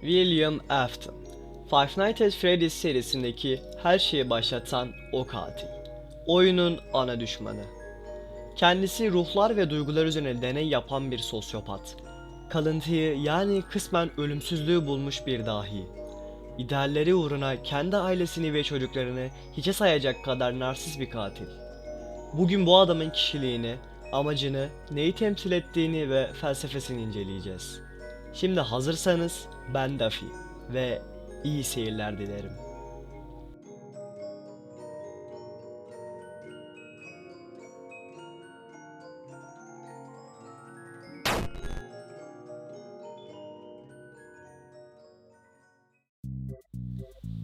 William Afton Five Nights at Freddy's serisindeki her şeyi başlatan o katil. Oyunun ana düşmanı. Kendisi ruhlar ve duygular üzerine deney yapan bir sosyopat. Kalıntıyı yani kısmen ölümsüzlüğü bulmuş bir dahi. İdealleri uğruna kendi ailesini ve çocuklarını hiçe sayacak kadar narsist bir katil. Bugün bu adamın kişiliğini, amacını, neyi temsil ettiğini ve felsefesini inceleyeceğiz. Şimdi hazırsanız ben Dafi ve iyi seyirler dilerim.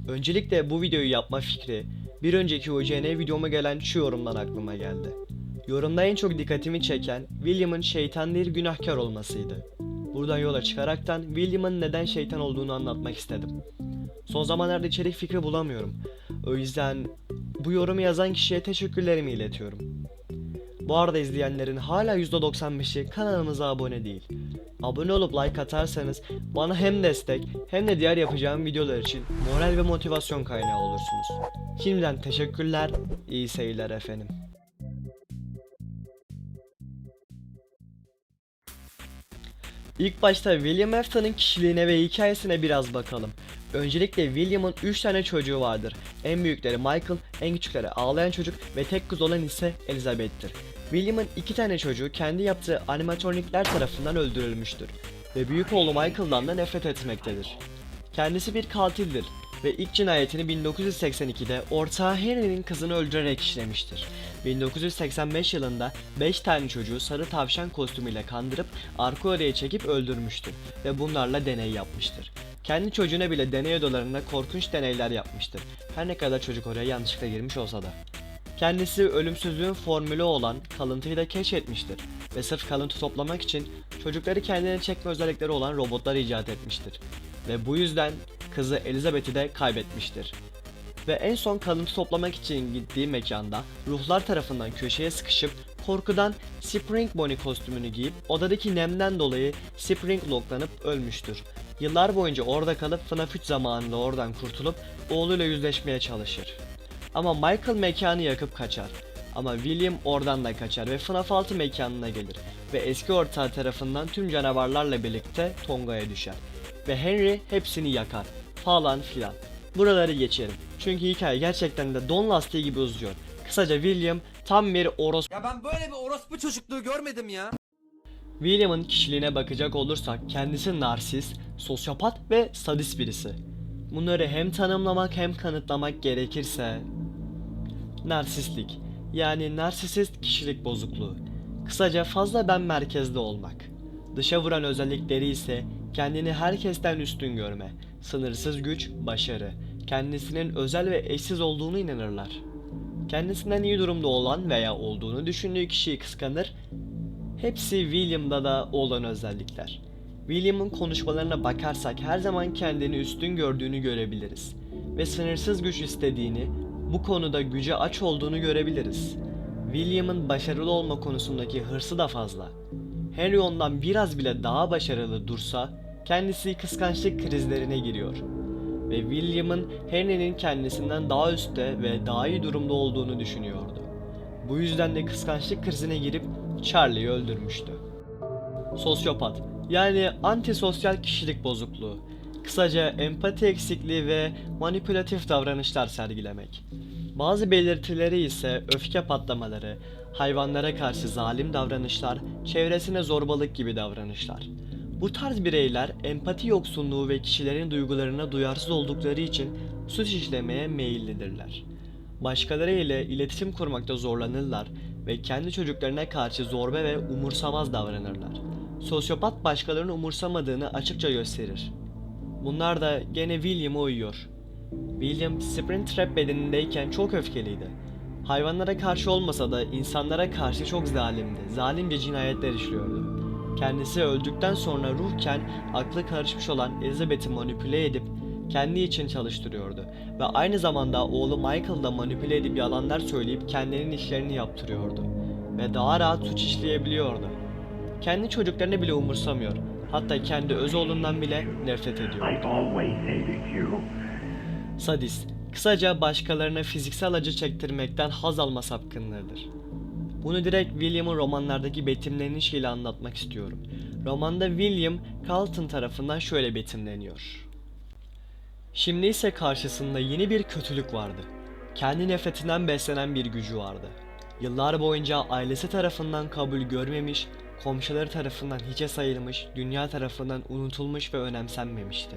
Öncelikle bu videoyu yapma fikri bir önceki OCN videoma gelen şu yorumdan aklıma geldi. Yorumda en çok dikkatimi çeken William'ın şeytan değil günahkar olmasıydı. Buradan yola çıkaraktan William'ın neden şeytan olduğunu anlatmak istedim. Son zamanlarda içerik fikri bulamıyorum. O yüzden bu yorumu yazan kişiye teşekkürlerimi iletiyorum. Bu arada izleyenlerin hala %95'i kanalımıza abone değil. Abone olup like atarsanız bana hem destek hem de diğer yapacağım videolar için moral ve motivasyon kaynağı olursunuz. Şimdiden teşekkürler, iyi seyirler efendim. İlk başta William Afton'ın kişiliğine ve hikayesine biraz bakalım. Öncelikle William'ın 3 tane çocuğu vardır. En büyükleri Michael, en küçükleri ağlayan çocuk ve tek kız olan ise Elizabeth'tir. William'ın 2 tane çocuğu kendi yaptığı animatronikler tarafından öldürülmüştür ve büyük oğlu Michael'dan da nefret etmektedir. Kendisi bir katildir ve ilk cinayetini 1982'de ortağı Henry'nin kızını öldürerek işlemiştir. 1985 yılında 5 tane çocuğu sarı tavşan kostümüyle kandırıp arka odaya çekip öldürmüştür ve bunlarla deney yapmıştır. Kendi çocuğuna bile deney odalarında korkunç deneyler yapmıştır. Her ne kadar çocuk oraya yanlışlıkla girmiş olsa da. Kendisi ölümsüzlüğün formülü olan kalıntıyı da keşfetmiştir ve sırf kalıntı toplamak için çocukları kendine çekme özellikleri olan robotlar icat etmiştir. Ve bu yüzden kızı Elizabeth'i de kaybetmiştir. Ve en son kalıntı toplamak için gittiği mekanda ruhlar tarafından köşeye sıkışıp korkudan Spring Bonnie kostümünü giyip odadaki nemden dolayı Spring Locklanıp ölmüştür. Yıllar boyunca orada kalıp FNAF 3 zamanında oradan kurtulup oğluyla yüzleşmeye çalışır. Ama Michael mekanı yakıp kaçar. Ama William oradan da kaçar ve FNAF 6 mekanına gelir ve eski ortağı tarafından tüm canavarlarla birlikte Tonga'ya düşer. Ve Henry hepsini yakar falan filan. Buraları geçerim. Çünkü hikaye gerçekten de don lastiği gibi uzuyor. Kısaca William tam bir oros Ya ben böyle bir orospu çocukluğu görmedim ya. William'ın kişiliğine bakacak olursak kendisi narsist, sosyopat ve sadist birisi. Bunları hem tanımlamak hem kanıtlamak gerekirse narsistlik yani narsisist kişilik bozukluğu. Kısaca fazla ben merkezde olmak. Dışa vuran özellikleri ise kendini herkesten üstün görme, sınırsız güç, başarı, kendisinin özel ve eşsiz olduğunu inanırlar. Kendisinden iyi durumda olan veya olduğunu düşündüğü kişiyi kıskanır Hepsi William'da da olan özellikler. William'ın konuşmalarına bakarsak her zaman kendini üstün gördüğünü görebiliriz ve sınırsız güç istediğini, bu konuda güce aç olduğunu görebiliriz. William'ın başarılı olma konusundaki hırsı da fazla. Henry ondan biraz bile daha başarılı dursa kendisi kıskançlık krizlerine giriyor. Ve William'ın Henry'nin kendisinden daha üstte ve daha iyi durumda olduğunu düşünüyordu. Bu yüzden de kıskançlık krizine girip Charlie'yi öldürmüştü. Sosyopat yani antisosyal kişilik bozukluğu. Kısaca empati eksikliği ve manipülatif davranışlar sergilemek. Bazı belirtileri ise öfke patlamaları, hayvanlara karşı zalim davranışlar, çevresine zorbalık gibi davranışlar. Bu tarz bireyler empati yoksunluğu ve kişilerin duygularına duyarsız oldukları için suç işlemeye meyillidirler. Başkaları ile iletişim kurmakta zorlanırlar ve kendi çocuklarına karşı zorba ve umursamaz davranırlar. Sosyopat başkalarını umursamadığını açıkça gösterir. Bunlar da gene William'a uyuyor. William Springtrap bedenindeyken çok öfkeliydi. Hayvanlara karşı olmasa da insanlara karşı çok zalimdi. Zalimce cinayetler işliyordu. Kendisi öldükten sonra ruhken aklı karışmış olan Elizabeth'i manipüle edip kendi için çalıştırıyordu ve aynı zamanda oğlu Michael'da manipüle edip yalanlar söyleyip kendinin işlerini yaptırıyordu ve daha rahat suç işleyebiliyordu. Kendi çocuklarını bile umursamıyor. Hatta kendi öz oğlundan bile nefret ediyordu. Sadist, kısaca başkalarına fiziksel acı çektirmekten haz alma sapkınlığıdır. Bunu direkt William'ın romanlardaki betimlenişiyle anlatmak istiyorum. Romanda William, Carlton tarafından şöyle betimleniyor. Şimdi ise karşısında yeni bir kötülük vardı. Kendi nefretinden beslenen bir gücü vardı. Yıllar boyunca ailesi tarafından kabul görmemiş, komşuları tarafından hiçe sayılmış, dünya tarafından unutulmuş ve önemsenmemişti.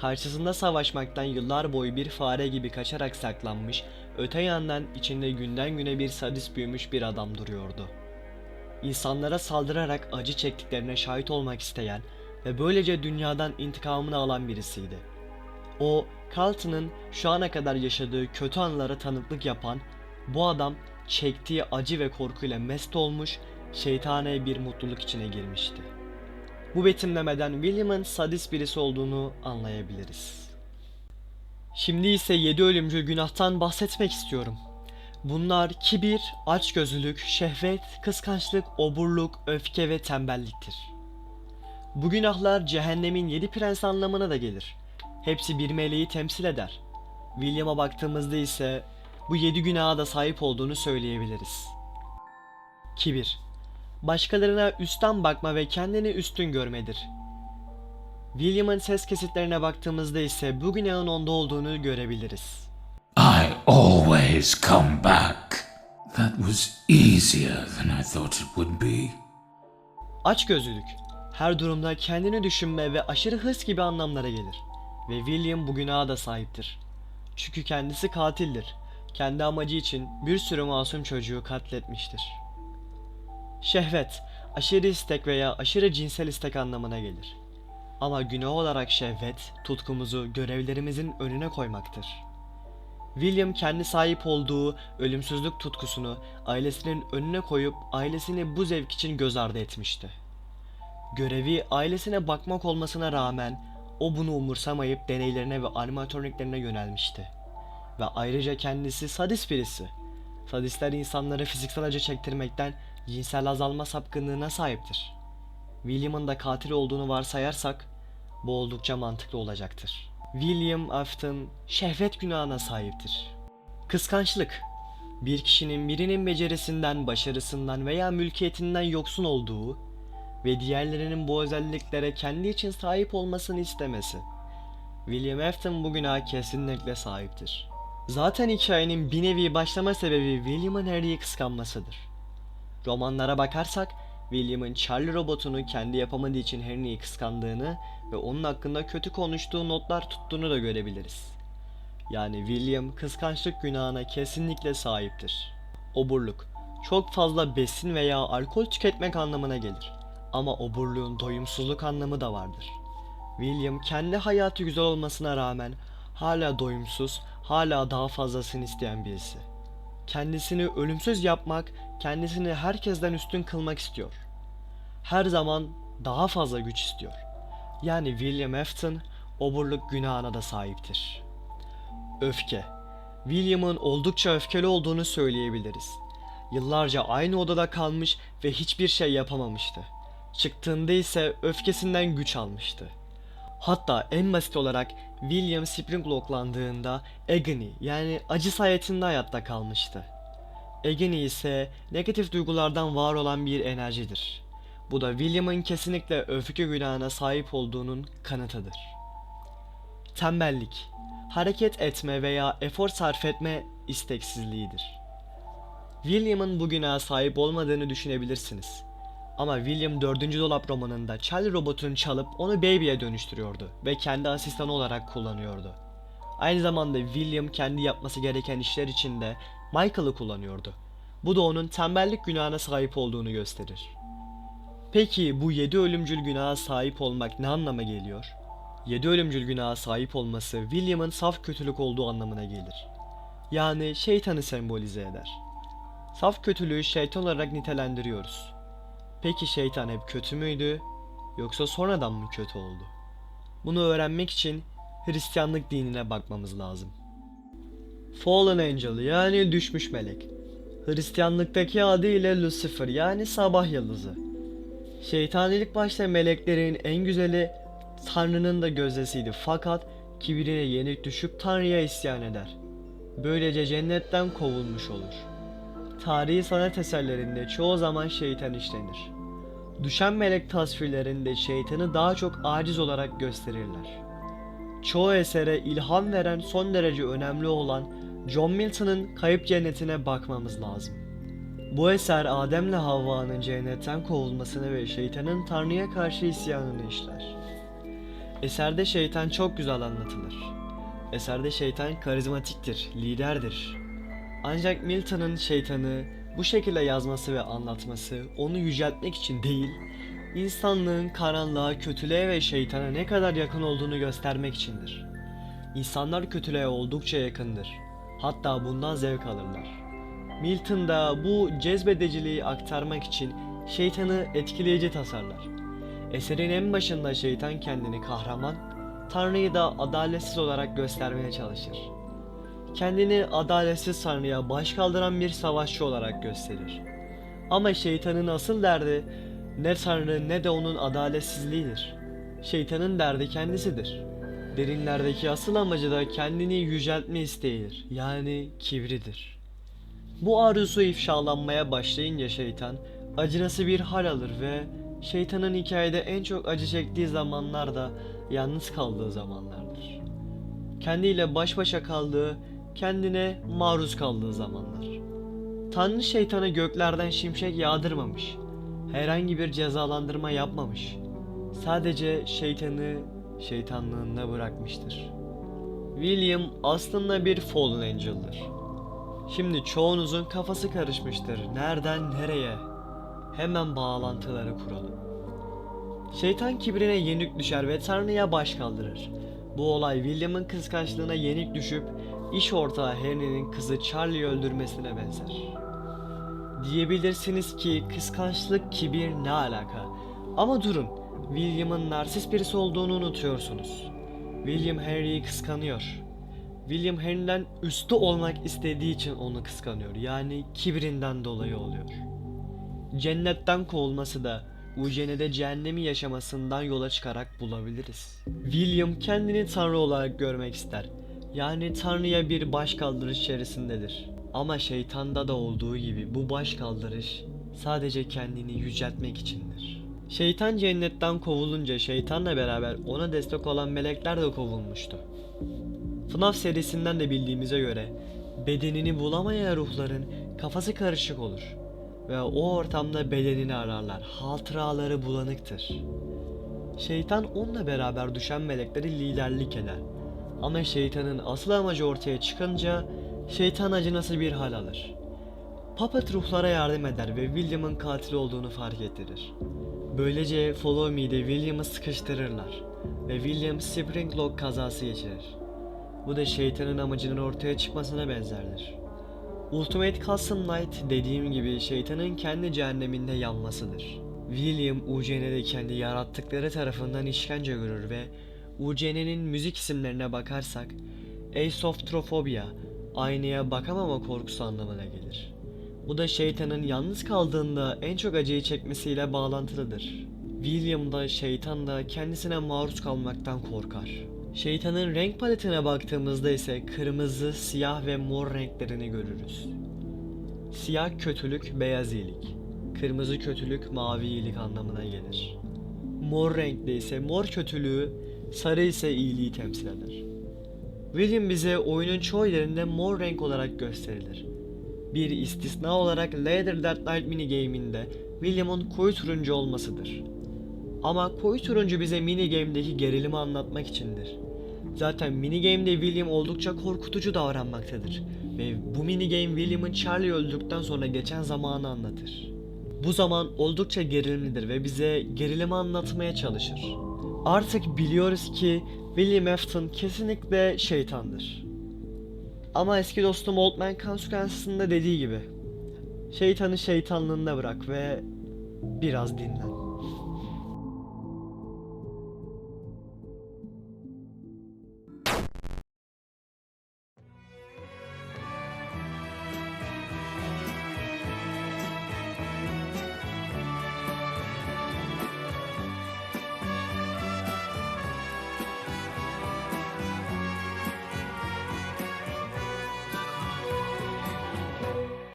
Karşısında savaşmaktan yıllar boyu bir fare gibi kaçarak saklanmış, öte yandan içinde günden güne bir sadist büyümüş bir adam duruyordu. İnsanlara saldırarak acı çektiklerine şahit olmak isteyen ve böylece dünyadan intikamını alan birisiydi. O, Carlton'ın şu ana kadar yaşadığı kötü anlara tanıklık yapan, bu adam çektiği acı ve korkuyla mest olmuş, şeytane bir mutluluk içine girmişti. Bu betimlemeden William'ın sadist birisi olduğunu anlayabiliriz. Şimdi ise yedi ölümcül günahtan bahsetmek istiyorum. Bunlar kibir, açgözlülük, şehvet, kıskançlık, oburluk, öfke ve tembelliktir. Bu günahlar cehennemin yedi prens anlamına da gelir. Hepsi bir meleği temsil eder. William'a baktığımızda ise bu yedi günaha da sahip olduğunu söyleyebiliriz. Kibir başkalarına üstten bakma ve kendini üstün görmedir. William'ın ses kesitlerine baktığımızda ise bu günahın onda olduğunu görebiliriz. I always come back. That was easier than I thought it would be. Açgözlülük, her durumda kendini düşünme ve aşırı hırs gibi anlamlara gelir. Ve William bu günaha da sahiptir. Çünkü kendisi katildir. Kendi amacı için bir sürü masum çocuğu katletmiştir. Şehvet, aşırı istek veya aşırı cinsel istek anlamına gelir. Ama günah olarak şehvet, tutkumuzu görevlerimizin önüne koymaktır. William kendi sahip olduğu ölümsüzlük tutkusunu ailesinin önüne koyup ailesini bu zevk için göz ardı etmişti. Görevi ailesine bakmak olmasına rağmen o bunu umursamayıp deneylerine ve animatroniklerine yönelmişti. Ve ayrıca kendisi sadist birisi. Sadistler insanları fiziksel acı çektirmekten cinsel azalma sapkınlığına sahiptir. William'ın da katil olduğunu varsayarsak bu oldukça mantıklı olacaktır. William Afton şehvet günahına sahiptir. Kıskançlık bir kişinin birinin becerisinden, başarısından veya mülkiyetinden yoksun olduğu ve diğerlerinin bu özelliklere kendi için sahip olmasını istemesi. William Afton bu günaha kesinlikle sahiptir. Zaten hikayenin bir nevi başlama sebebi William'ın Harry'i kıskanmasıdır. Romanlara bakarsak William'ın Charlie robotunu kendi yapamadığı için Harry'i kıskandığını ve onun hakkında kötü konuştuğu notlar tuttuğunu da görebiliriz. Yani William kıskançlık günahına kesinlikle sahiptir. Oburluk çok fazla besin veya alkol tüketmek anlamına gelir. Ama oburluğun doyumsuzluk anlamı da vardır. William kendi hayatı güzel olmasına rağmen hala doyumsuz, hala daha fazlasını isteyen birisi. Kendisini ölümsüz yapmak, kendisini herkesten üstün kılmak istiyor. Her zaman daha fazla güç istiyor. Yani William Afton oburluk günahına da sahiptir. Öfke. William'ın oldukça öfkeli olduğunu söyleyebiliriz. Yıllarca aynı odada kalmış ve hiçbir şey yapamamıştı. Çıktığında ise öfkesinden güç almıştı. Hatta en basit olarak William Springlocklandığında Agony yani acı sayesinde hayatta kalmıştı. Agony ise negatif duygulardan var olan bir enerjidir. Bu da William'ın kesinlikle öfke günahına sahip olduğunun kanıtıdır. Tembellik, hareket etme veya efor sarf etme isteksizliğidir. William'ın bu günaha sahip olmadığını düşünebilirsiniz. Ama William 4. Dolap romanında Charlie robotunu çalıp onu Baby'ye dönüştürüyordu ve kendi asistanı olarak kullanıyordu. Aynı zamanda William kendi yapması gereken işler için de Michael'ı kullanıyordu. Bu da onun tembellik günahına sahip olduğunu gösterir. Peki bu 7 ölümcül günaha sahip olmak ne anlama geliyor? 7 ölümcül günaha sahip olması William'ın saf kötülük olduğu anlamına gelir. Yani şeytanı sembolize eder. Saf kötülüğü şeytan olarak nitelendiriyoruz. Peki şeytan hep kötü müydü yoksa sonradan mı kötü oldu? Bunu öğrenmek için Hristiyanlık dinine bakmamız lazım. Fallen Angel yani düşmüş melek. Hristiyanlıktaki adı ile Lucifer yani sabah yıldızı. Şeytan ilk başta meleklerin en güzeli Tanrı'nın da gözdesiydi fakat kibirine yenik düşüp Tanrı'ya isyan eder. Böylece cennetten kovulmuş olur. Tarihi sanat eserlerinde çoğu zaman şeytan işlenir. Düşen melek tasvirlerinde şeytanı daha çok aciz olarak gösterirler. Çoğu esere ilham veren son derece önemli olan John Milton'ın Kayıp Cennetine bakmamız lazım. Bu eser Adem'le Havva'nın cennetten kovulmasını ve şeytanın Tanrı'ya karşı isyanını işler. Eserde şeytan çok güzel anlatılır. Eserde şeytan karizmatiktir, liderdir. Ancak Milton'ın şeytanı bu şekilde yazması ve anlatması onu yüceltmek için değil, insanlığın karanlığa, kötülüğe ve şeytana ne kadar yakın olduğunu göstermek içindir. İnsanlar kötülüğe oldukça yakındır. Hatta bundan zevk alırlar. Milton da bu cezbediciliği aktarmak için şeytanı etkileyici tasarlar. Eserin en başında şeytan kendini kahraman, Tanrı'yı da adaletsiz olarak göstermeye çalışır. Kendini adaletsiz Tanrı'ya baş kaldıran bir savaşçı olarak gösterir. Ama şeytanın asıl derdi ne Tanrı ne de onun adaletsizliğidir. Şeytanın derdi kendisidir. Derinlerdeki asıl amacı da kendini yüceltme isteğidir. Yani kibridir. Bu arzusu ifşalanmaya başlayınca şeytan acınası bir hal alır ve şeytanın hikayede en çok acı çektiği zamanlar da yalnız kaldığı zamanlardır. Kendiyle baş başa kaldığı, kendine maruz kaldığı zamanlar. Tanrı şeytana göklerden şimşek yağdırmamış. Herhangi bir cezalandırma yapmamış. Sadece şeytanı şeytanlığında bırakmıştır. William aslında bir fallen angel'dır. Şimdi çoğunuzun kafası karışmıştır. Nereden nereye? Hemen bağlantıları kuralım. Şeytan kibrine yenik düşer ve Tanrı'ya baş kaldırır. Bu olay William'ın kıskançlığına yenik düşüp iş ortağı Henry'nin kızı Charlie'yi öldürmesine benzer. Diyebilirsiniz ki kıskançlık kibir ne alaka? Ama durun, William'ın narsist birisi olduğunu unutuyorsunuz. William Henry'yi kıskanıyor. William Henry'den üstü olmak istediği için onu kıskanıyor. Yani kibrinden dolayı oluyor. Cennetten kovulması da Ucene'de cehennemi yaşamasından yola çıkarak bulabiliriz. William kendini Tanrı olarak görmek ister. Yani Tanrı'ya bir baş kaldırış içerisindedir. Ama şeytanda da olduğu gibi bu baş kaldırış sadece kendini yüceltmek içindir. Şeytan cennetten kovulunca şeytanla beraber ona destek olan melekler de kovulmuştu. FNAF serisinden de bildiğimize göre bedenini bulamayan ruhların kafası karışık olur ve o ortamda bedenini ararlar. Hatıraları bulanıktır. Şeytan onunla beraber düşen melekleri liderlik eder. Ama şeytanın asıl amacı ortaya çıkınca şeytan acınası bir hal alır. Puppet ruhlara yardım eder ve William'ın katil olduğunu fark ettirir. Böylece Follow Me'de William'ı sıkıştırırlar ve William Spring Lock kazası geçirir. Bu da şeytanın amacının ortaya çıkmasına benzerdir. Ultimate Custom Night dediğim gibi şeytanın kendi cehenneminde yanmasıdır. William UCN'de kendi yarattıkları tarafından işkence görür ve UCN'nin müzik isimlerine bakarsak Aesoptrophobia, aynaya bakamama korkusu anlamına gelir. Bu da şeytanın yalnız kaldığında en çok acıyı çekmesiyle bağlantılıdır. William da şeytan da kendisine maruz kalmaktan korkar. Şeytanın renk paletine baktığımızda ise kırmızı, siyah ve mor renklerini görürüz. Siyah kötülük, beyaz iyilik. Kırmızı kötülük, mavi iyilik anlamına gelir. Mor renkte ise mor kötülüğü, sarı ise iyiliği temsil eder. William bize oyunun çoğu yerinde mor renk olarak gösterilir. Bir istisna olarak Later That Night mini game'inde William'ın koyu turuncu olmasıdır. Ama koyu turuncu bize mini game'deki gerilimi anlatmak içindir. Zaten mini game'de William oldukça korkutucu davranmaktadır ve bu mini game William'ın Charlie öldükten sonra geçen zamanı anlatır. Bu zaman oldukça gerilimlidir ve bize gerilimi anlatmaya çalışır. Artık biliyoruz ki William Afton kesinlikle şeytandır. Ama eski dostum Old Man Consequence'ında dediği gibi şeytanı şeytanlığında bırak ve biraz dinlen.